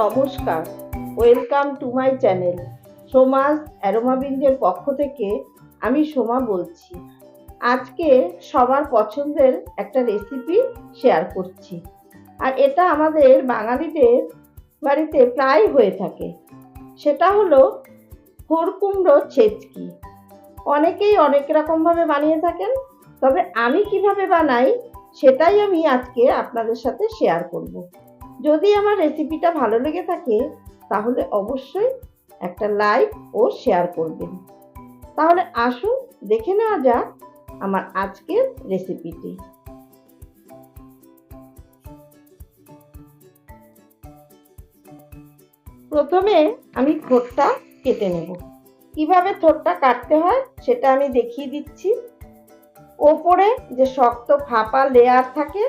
নমস্কার। Welcome to my channel Soma's অ্যারোমাবিন্দের পক্ষ থেকে আমি সোমা বলছি। আজকে সবার পছন্দের একটা রেসিপি শেয়ার করছি। আর এটা আমাদের বাঙালিদের বাড়িতে প্রায় হয়ে থাকে। সেটা হলো কুমড়ো ছেচকি। অনেকেই অনেক রকমভাবে বানিয়ে থাকেন, তবে আমি কীভাবে বানাই সেটাই আমি আজকে আপনাদের সাথে শেয়ার করব। যদি আমার রেসিপিটা ভালো লেগে থাকে, তাহলে অবশ্যই একটা লাইক ও শেয়ার করবেন। তাহলে আসুন, দেখে নেওয়া যাক আমার আজকের রেসিপিটি প্রথমে আমি থোরটা কেটে নেব। কীভাবে থোরটা কাটতে হয় সেটা আমি দেখিয়ে দিচ্ছি। ওপরে যে শক্ত ফাঁপা লেয়ার থাকে,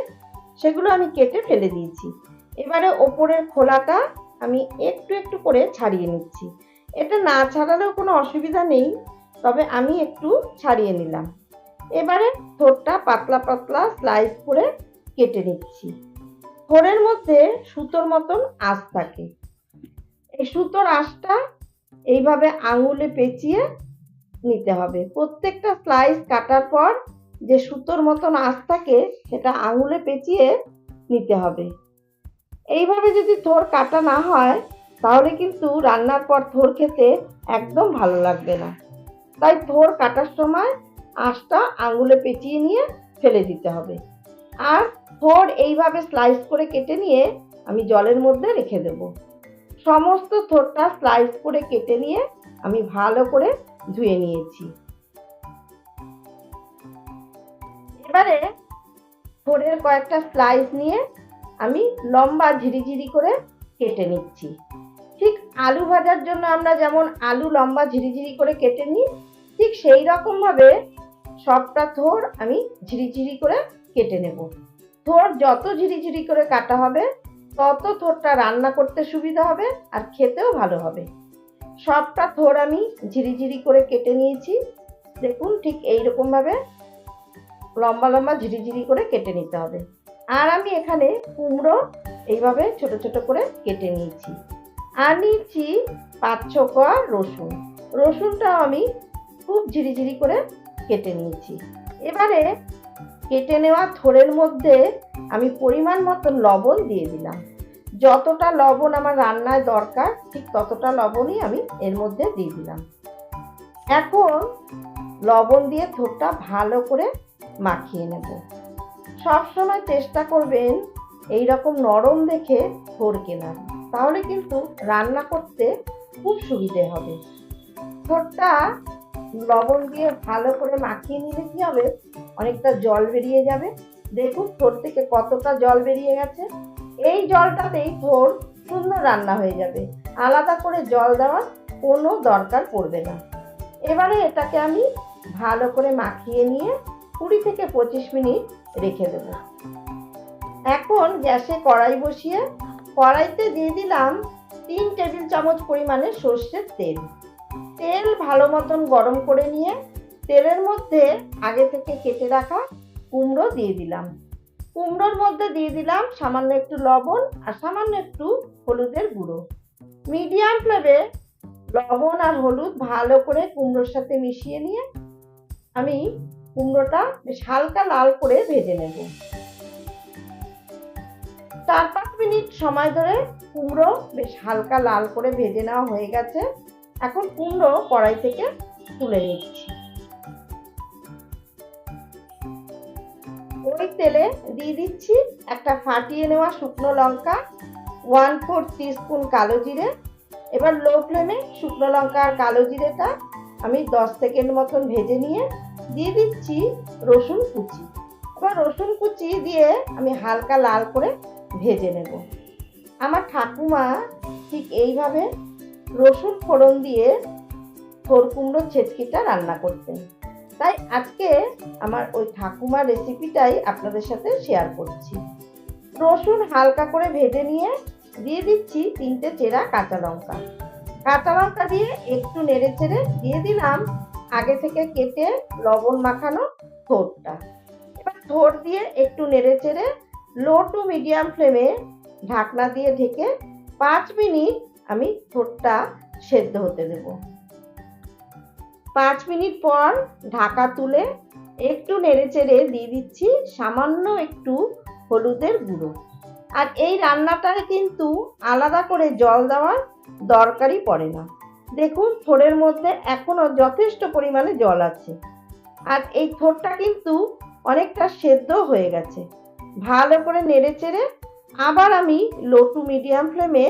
সেগুলো আমি কেটে ফেলে দিয়েছি। এবারে ওপরের খোলাটা আমি একটু একটু করে ছাড়িয়ে নিচ্ছি। এটা না ছাড়ালেও কোনো অসুবিধা নেই, তবে আমি একটু ছাড়িয়ে নিলাম। এবারে থোরটা পাতলা পাতলা স্লাইস করে কেটে নিচ্ছি। থোরের মধ্যে সুতোর মতন আঁশ থাকে। এই সুতোর আঁশটা এইভাবে আঙুলে পেঁচিয়ে নিতে হবে। প্রত্যেকটা স্লাইস কাটার পর যে সুতোর মতন আঁশ থাকে, সেটা আঙুলে পেঁচিয়ে নিতে হবে। এইভাবে যদি থোর কাটা না হয়, তাহলে কিন্তু রান্নার পর থোর খেতে একদম ভালো লাগবে না। তাই থোর কাটার সময় আঁশটা আঙুলে পেঁচিয়ে নিয়ে ফেলে দিতে হবে। আর থোর এইভাবে স্লাইস করে কেটে নিয়ে আমি জলের মধ্যে রেখে দেব। সমস্ত থোরটা স্লাইস করে কেটে নিয়ে আমি ভালো করে ধুয়ে নিয়েছি। এবারে থোরের কয়েকটা স্লাইস নিয়ে আমি লম্বা ঝিরিঝিরি করে কেটে নিচ্ছি। ঠিক আলু ভাজার জন্য আমরা যেমন আলু লম্বা ঝিরিঝিরি করে কেটে নিই, ঠিক সেই রকমভাবে সবটা থোর আমি ঝিরিঝিরি করে কেটে নেব। থোর যত ঝিরিঝিরি করে কাটা হবে, তত থোরটা রান্না করতে সুবিধা হবে আর খেতেও ভালো হবে। সবটা থোর আমি ঝিরিঝিরি করে কেটে নিয়েছি। দেখুন ঠিক এইরকমভাবে লম্বা লম্বা ঝিরিঝিরি করে কেটে নিতে হবে। আর আমি এখানে কুমড়ো এইভাবে ছোট ছোট করে কেটে নিয়েছি। আর নিয়েছি পাঁচ ছ কোয়া রসুন। রসুনটাও আমি খুব ঝিরিঝিরি করে কেটে নিয়েছি। এবারে কেটে নেওয়া থোড়ের মধ্যে আমি পরিমাণ মতো লবণ দিয়ে দিলাম। যতটা লবণ আমার রান্নায় দরকার, ঠিক ততটা লবণই আমি এর মধ্যে দিয়ে দিলাম। এখন লবণ দিয়ে থোরটা ভালো করে মাখিয়ে নেব। সবসময় চেষ্টা করবেন এই রকম নরম দেখে থোর কেনার। তাহলে কিন্তু রান্না করতে খুব সুবিধে হবে। থোরটা লবণ দিয়ে ভালো করে মাখিয়ে নিলে কি হবে? অনেকটা জল বেরিয়ে যাবে। দেখুন থোর থেকে কতটা জল বেরিয়ে গেছে। এই জলটাতেই থোর সুন্দর রান্না হয়ে যাবে। আলাদা করে জল দেওয়ার কোনো দরকার পড়বে না। এবারে এটাকে আমি ভালো করে মাখিয়ে নিয়ে কুড়ি থেকে পঁচিশ মিনিট রেখে দেব। এখন গ্যাসে কড়াই বসিয়ে কড়াইতে দিয়ে দিলাম তিন টেবিল চামচ পরিমাণে সর্ষের তেল। তেল ভালো মতন গরম করে নিয়ে তেলের মধ্যে আগে থেকে কেটে রাখা কুমড়ো দিয়ে দিলাম। কুমড়োর মধ্যে দিয়ে দিলাম সামান্য একটু লবণ আর সামান্য একটু হলুদের গুঁড়ো। মিডিয়াম ফ্লেমে লবণ আর হলুদ ভালো করে কুমড়োর সাথে মিশিয়ে নিয়ে আমি কুমড়োটা বেশ হালকা লাল করে ভেজে নেব। চার পাঁচ মিনিট সময় ধরে কুমড়ো বেশ হালকা লাল করে ভেজে নেওয়া হয়ে গেছে। এখন কুমড়ো কড়াই থেকে তুলে নিচ্ছি। ওই তেলে দিয়ে দিচ্ছি একটা ফাটিয়ে নেওয়া শুকনো লঙ্কা ওয়ান ফোর স্পুন কালো জিরে। এবার লো ফ্লেমে শুকনো লঙ্কা আর কালো জিরেটা আমি দশ সেকেন্ড মতন ভেজে নিয়ে দিয়ে দিচ্ছি রসুন কুচি। এবার রসুন কুচি দিয়ে আমি হালকা লাল করে ভেজে নেব। আমার ঠাকুমা ঠিক এইভাবে রসুন ফোড়ন দিয়ে থোর কুমড়ো ছেচকিটা রান্না করতেন। তাই আজকে আমার ওই ঠাকুমার রেসিপিটাই আপনাদের সাথে শেয়ার করছি। রসুন হালকা করে ভেজে নিয়ে দিয়ে দিচ্ছি তিনটে চেরা কাঁচা লঙ্কা। কাঁচা লঙ্কা দিয়ে একটু নেড়ে চেড়ে দিয়ে দিলাম আগে থেকে কেটে লবণ মাখানো থোরটা। এবার থোর দিয়ে একটু নেড়ে চেড়ে লো টু মিডিয়াম ফ্লেমে ঢাকনা দিয়ে ঢেকে পাঁচ মিনিট আমি থোরটা সেদ্ধ হতে দেব। পাঁচ মিনিট পর ঢাকা তুলে একটু নেড়েচেড়ে দিয়ে দিচ্ছি সামান্য একটু হলুদের গুঁড়ো। আর এই রান্নাটায় কিন্তু আলাদা করে জল দেওয়ার দরকারই পড়ে না। দেখুন থোড়ের মধ্যে এখনও যথেষ্ট পরিমাণে জল আছে। আর এই থোড়টা কিন্তু অনেকটা সেদ্ধ হয়ে গেছে। ভালো করে নেড়ে চেড়ে আবার আমি লো টু মিডিয়াম ফ্লেমে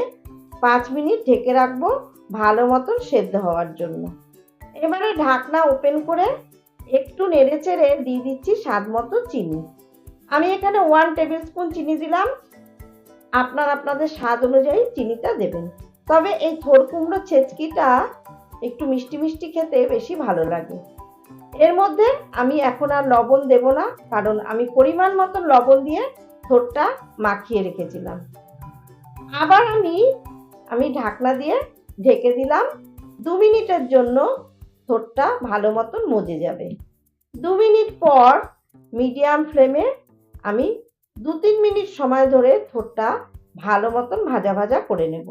পাঁচ মিনিট ঢেকে রাখব ভালো মতন সেদ্ধ হওয়ার জন্য। এবারে ঢাকনা ওপেন করে একটু নেড়ে চেড়ে দিয়ে দিচ্ছি স্বাদ মতো চিনি। আমি এখানে ওয়ান টেবিল স্পুন চিনি দিলাম। আপনার আপনাদের স্বাদ অনুযায়ী চিনিটা দেবেন। তবে এই থোর কুমড়ো ছেচকিটা একটু মিষ্টি মিষ্টি খেতে বেশি ভালো লাগে। এর মধ্যে আমি এখন আর লবণ দেব না, কারণ আমি পরিমাণ মতন লবণ দিয়ে থোরটা মাখিয়ে রেখেছিলাম। আবার আমি আমি ঢাকনা দিয়ে ঢেকে দিলাম, দু মিনিটের জন্য থোরটা ভালো মতন মজে যাবে। দু মিনিট পর মিডিয়াম ফ্লেমে আমি দু তিন মিনিট সময় ধরে থোরটা ভালো মতন ভাজা ভাজা করে নেব।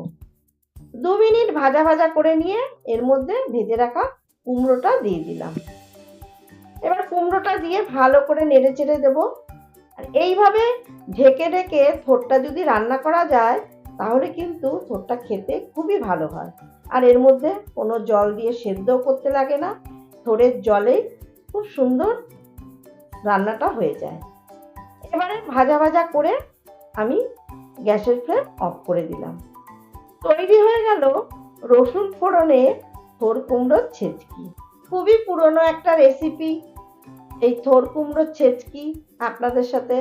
দু মিনিট ভাজা ভাজা করে নিয়ে এর মধ্যে ভেজে রাখা কুমড়োটা দিয়ে দিলাম। এবার কুমড়োটা দিয়ে ভালো করে নেড়ে চেড়ে দেবো। আর এইভাবে ঢেকে ঢেকে থোরটা যদি রান্না করা যায়, তাহলে কিন্তু থোরটা খেতে খুবই ভালো হয়। আর এর মধ্যে কোনো জল দিয়ে সেদ্ধও করতে লাগে না। থোরের জলে খুব সুন্দর রান্নাটা হয়ে যায়। এবারে ভাজা ভাজা করে আমি গ্যাসের ফ্লেম অফ করে দিলাম। তৈরি হয়ে গেল রসুন ফোড়নে থোর কুমড়োর ছেচকি। খুবই পুরনো একটা রেসিপি এই থোর কুমড়োর ছেচকি আপনাদের সাথে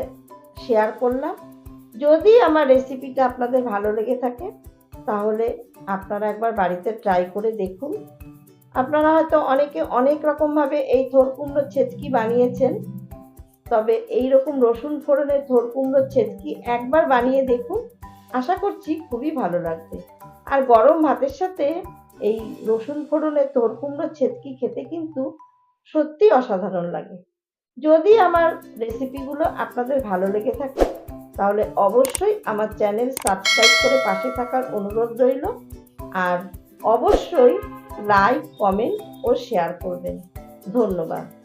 শেয়ার করলাম। যদি আমার রেসিপিটা আপনাদের ভালো লেগে থাকে, তাহলে আপনারা একবার বাড়িতে ট্রাই করে দেখুন। আপনারা হয়তো অনেকে অনেক রকমভাবে এই থোর কুমড়োর ছেচকি বানিয়েছেন। তবে এই রকম রসুন ফোড়নের থোর কুমড়োর ছেচকি একবার বানিয়ে দেখুন। আশা করছি খুবই ভালো লাগবে। আর গরম ভাতের সাথে এই রসুন ফোড়নের থোর কুমড়োর ছেচকি খেতে কিন্তু সত্যি অসাধারণ লাগে। যদি আমার রেসিপিগুলো আপনাদের ভালো লেগে থাকে, তাহলে অবশ্যই আমার চ্যানেল সাবস্ক্রাইব করে পাশে থাকার অনুরোধ রইল। আর অবশ্যই লাইক কমেন্ট ও শেয়ার করবেন। ধন্যবাদ।